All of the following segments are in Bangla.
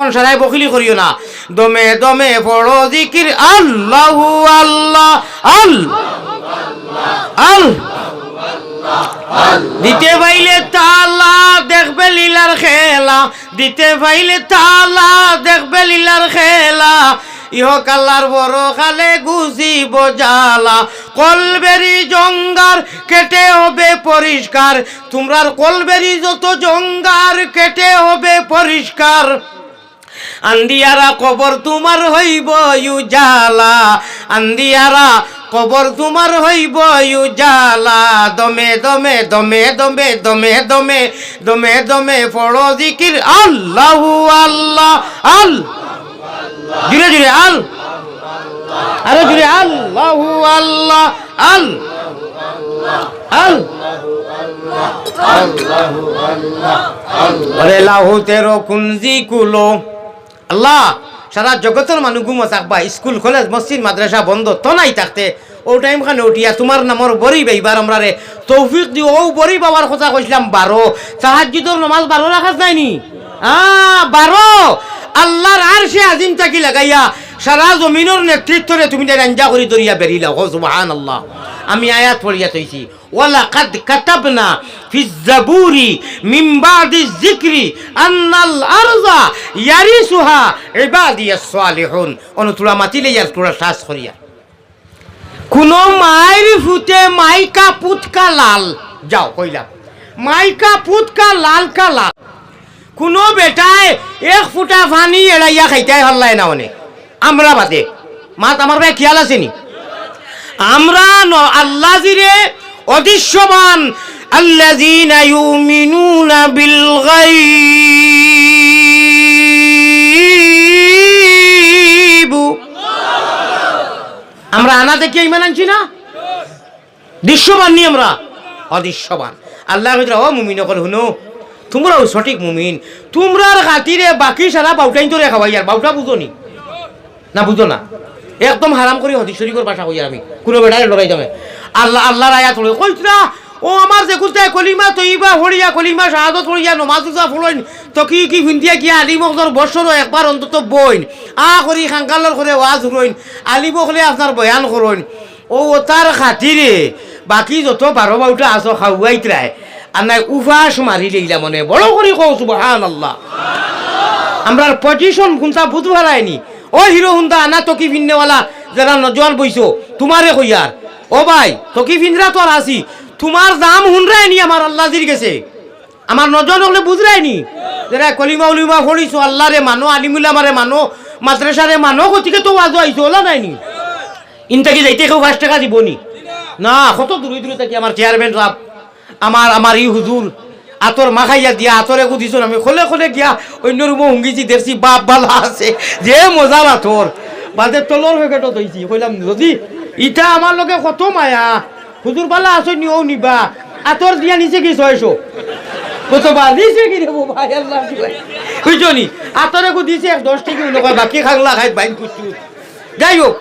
সারাই বকিলি করিও না। দমে দমে বড় জিকির, আল্লাহু আল্লাহ, আল আল। দিতে পাইলে তালা দেখবে লীলার খেলা, দিতে পাইলে তালা দেখবে লীলার খেলা। ইহকাল্লার বড় খালে গুছি বজালা কলবেরি জঙ্গার কেটে হবে পরিষ্কার। তোমরার কলবেরি যত জঙ্গার কেটে হবে পরিষ্কার। আন্দিয়ারা কবর তোমার হইব উজালা। আন্দিয়ারা কবর তোমার হইব উজালা। দমে দমে দমে দমে দমে দমে দমে দমে পড়ো জিকির। আল্লাহু আল্লাহ, আল। জুড়ে জুড়ে, আল। আরও জুড়ে, আল্লাহু আল্লাহ, আল। আল। আরে লাহু তেরো কুঞ্জি কুলো। আল্লাহ সারা জগতের মানুষ ঘুমো থাকবা স্কুল, কলেজ, মসজিদ, মাদ্রাসা বন্ধ, তো নাই থাকতে। ও টাইম খানে উঠিয়া তোমার নামর বরি এইবার আমরা রে তৌফিক দিও ও বরি বাবার কথা কইছিলাম বারো সাহায্যতর নমাজ বারো রাখাস নাইনি আ বারো আল্লাহর আর সে আজিম তাকি লাগাইয়া সারা জমিনের নেতৃত্বরে তুমি রাঞ্জা করি দরিয়া বেরিলা ও সুবহান আল্লাহ আমি আয়াত পড়িয়া তৈছি অনুতুলা মাতিলে কোন মাইকা পুতকা লাল। যাও মাইকা কা লাল। কোনো বেটায় এক ফুটা পানি এড়াইয়া খাইতে হল্লায় না অনেক। আমরা বাদে। মাত, আমার ভাই খেয়াল আমরা ন- আল্লাহ জিরে অদৃশ্যমান ইউমিনুনা বিল গায়ব আমরা আনা দেখে ইমান আনছি না? দৃশ্যবান নি আমরা। অদৃশ্যবান। আল্লাহ ও মুমিন কর শুনো তোমরাও সঠিক মুমিন। তোমরার খাতিরে বাকি সারা বাউটাইন তোরে খাওয়াই আর বাউটা বুঝো নি? না বুঝো না? একদম হারাম করে হদি শরীফের ভাষা কই আমি? কোনো বেড়ারে লড়াই যাবে। আল্লাহ, আল্লাহর আয়াত হলো কইতরা ও আমার যে কুস্তায় কলিমা তৈবা হরিয়া কলিমা শাহাদত হরিয়া নমাজ উজা ফুলইন, তো কি কি ভিন্দিয়া কি আলিমকদর বছরও একবার অন্তত বইন। আ করি খাঙ্কালর করে ওয়াজ হরইন আলিম হলে আপনার বয়ান করইন। ও তার খাতিরে, বাকি যত বারো বারোটা আছো খাওয়াইতরায় আর নাই উভাস মারি লইলা মনে। বড় করে কও সুবহান আল্লাহ আমরার পজিশন কোনটা বুঝবা রায়নি ও হিরো হুন্দা আনা তকি ভিন্নেওয়ালা যারা নজওয়ান বইছো, তোমারে কইয়ার ও ভাই তকি ভিনরা তো আর আসি তোমার দাম হুনরাই নি আমার আল্লাহ জির গেছে আমার নজর হলে বুঝরাই নি যারা কলিমা উলিমা পড়িছো আল্লাহ রে মানো আলিমুল্লাহ মারে মানো, মাদ্রাসারে মানো, গতিকে তো ওয়াজ আইছো ওলা নাই নি? ইনটাকে যাইতে কেউ পাঁচ টাকা দিবনি? না, কত দূরে দূরে থাকি, আমার চেয়ারম্যান সাহেব, আমার আমার ই হুজুর। আতর মাখাইয়া দিয়া, আতরে গুদিছুন। আমি খোলে খোলে গিয়া অন্য রুমে হুঙ্গিছি দেখছি, বাপ ভালো আছে। যে মজা আতর। বাদে তলর পেকেটত হইছি কইলাম, যদি ইটা আমার লগে কত মায়া? হুজুর বালা আছো, নিও নিবা। আতর দিয়া নিচে কি ছয়শো দিছে খাংলা খাই বাইন যাই হোক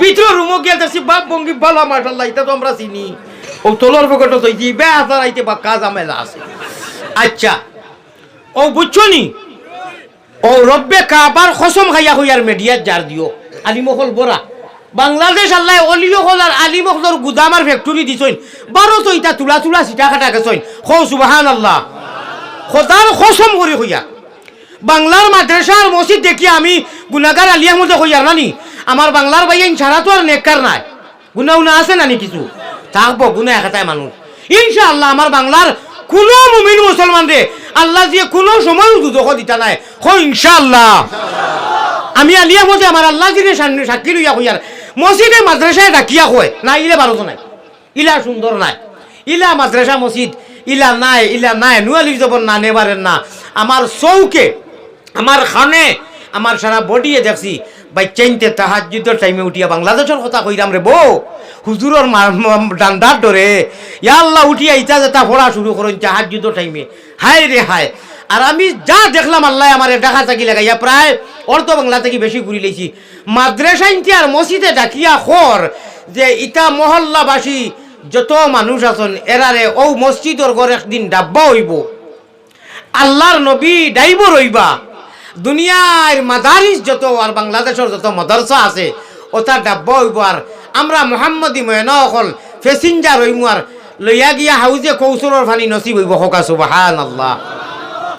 ভিতর রুমও গিয়ে দেখছি, বাপ বঙ্গি ভালো মাশাল্লাহ এটা তো আমরা চিনি। ও তোলর পকেটে তো বে আসার আইতে বা কাজ আমেলা আছে। আচ্ছা ও বুঝছ নি? ও রব্বে কাবার খসম খাইয়া হইয়ার মেডিয়াত জার দিও আলিমহল বরা বাংলাদেশ আল্লাহ অলিমহল আর আলিমহলর গুদামার ফ্যাক্টরি দিছইন বারো তো ইটা তুলা তুলা সিটা কাটা গেছইন খো সুবাহান আল্লাহ খোদার খসম করি হইয়া। বাংলার মাদ্রাসার মসজিদ দেখি আমি গুনাগার আলিয়া মধ্যে হইয়ার নানি। আমার বাংলার ভাইয়া ছাড়া তো আর নেককার নাই। গুনা উনা আছে নানি কিছু? থাকব গুনা একাটাই মানুষ। ইনশাআল্লাহ আমার বাংলার কোনো মুমিন মুসলমান রে, আল্লাহ দিয়ে কোনো সময় দুদক দিতা নাই। হো, ইনশাআল্লাহ। আমি আলিয়া মধ্যে আমার আল্লাহ সামনে সাক্ষী লইয়া হইয়ার মসজিদে মাদ্রাসায় ডাকিয়া কয় না ইলে ভালো নাই। ইলা সুন্দর নাই। ইলা মাদ্রাসা মসজিদ, ইলা নাই ইলা নাই। নুয়ালি জবর না নেবারেন না। আমার চৌকে, আমার খানে, আমার সারা বডিয়ে দেখছি বাই চেনতে তাহাজুদের টাইমে উঠিয়া বাংলাদেশের কথা কইরাম রে বউ। হুজুরর ডান্ডার ডরে ইয়া আল্লাহ উঠিয়া ইটা যেটা পড়া শুরু করেন তাহাজুদের টাইমে হায় রে হায়। আর আমি যা দেখলাম আল্লাহ আমার দেখা থাকি লাগাইয়া প্রায় অর্ধ বাংলা থেকে বেশি ঘুরি লেছি মাদ্রাসা ইন্টি আর মসজিদে ডাকিয়া খর যে ইটা মহল্লাবাসী যত মানুষ আছেন, এরারে ও মসজিদর ঘর একদিন ডাব্বা হইব। আল্লাহর নবী ডাইব রইবা। দুনিয়ার মাদারিস যত আর বাংলাদেশের যত মাদারসা আছে ওটা ডাব্য হইব আর আমরা মোহাম্মদী মহেন অকল ফেসিঞ্জার হইমু আর লইয়া গিয়া হাউজে কৌশলর ফানি নসিব হইব হকা সুবাহান আল্লাহ